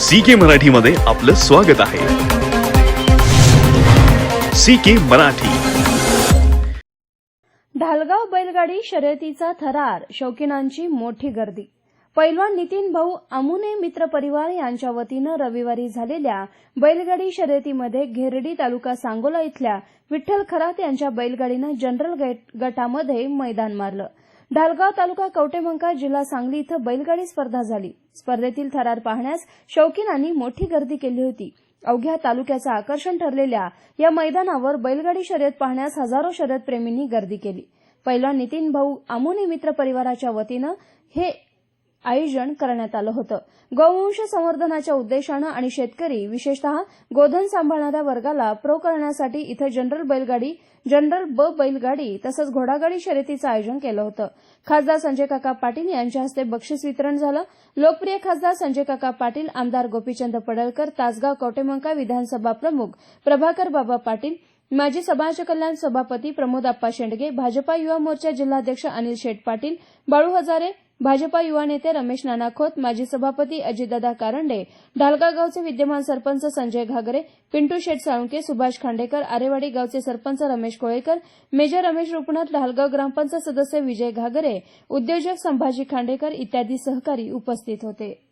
C के मराठीमध्ये आपलं स्वागत आहे. सी के मराठी. ढालगाव बैलगाडी शर्यतीचा थरार शौकीनांची मोठी गर्दी. पैलवान नितीन भाऊ अमुने मित्र परिवार यांच्या वतीनं रविवारी झालेल्या बैलगाडी शर्यतीमध्ये घेरडी तालुका सांगोला इथल्या विठ्ठल खरात यांच्या बैलगाडीनं जनरल गट- गटामध्ये मैदान मारलं. ढालगाव तालुका कवटेमंका जिल्हा सांगली इथं बैलगाडी स्पर्धा झाली. स्पर्धेतील थरार पाहण्यास शौकीनांनी मोठी गर्दी केली होती. अवघ्या तालुक्याचं आकर्षण ठरलेल्या या मैदानावर बैलगाडी शर्यत पाहण्यास हजारो शर्यतप्रेमींनी गर्दी केली. पहिला नितीन भाऊ आमोनी मित्र परिवाराच्या वतीनं हे आयोजन करण्यात आलं होतं. गौवंश संवर्धनाच्या उद्देशानं आणि शेतकरी विशेषतः गोधन सांभाळणाऱ्या वर्गाला प्रो करण्यासाठी इथं जनरल बैलगाडी जनरल ब बैलगाडी तसंच घोडागाडी शर्यतीचं आयोजन केलं होतं. खासदार संजय काका पाटील यांच्या हस्ते बक्षीस वितरण झालं. लोकप्रिय खासदार संजय काका पाटील आमदार गोपीचंद पडळकर तासगाव कवटेमंका विधानसभा प्रमुख प्रभाकर बाबा पाटील माजी समाज कल्याण सभापती प्रमोद आप्पा शेंडगे भाजपा युवा मोर्चा जिल्हाध्यक्ष अनिल शेठ पाटील बाळू हजारे भाजपा युवा नेते रमेश नाना खोत माजी सभापती अजितदादा कारंडे ढालगागावचे विद्यमान सरपंच संजय घागरे पिंटू शेठ साळुंके सुभाष खांडेकर आरेवाडी गावचे सरपंच रमेश कोळेकर मेजर रमेश रुपनाथ ढालगाव ग्रामपंचायत सदस्य विजय घागरे उद्योजक संभाजी खांडेकर इत्यादी सहकारी उपस्थित होते.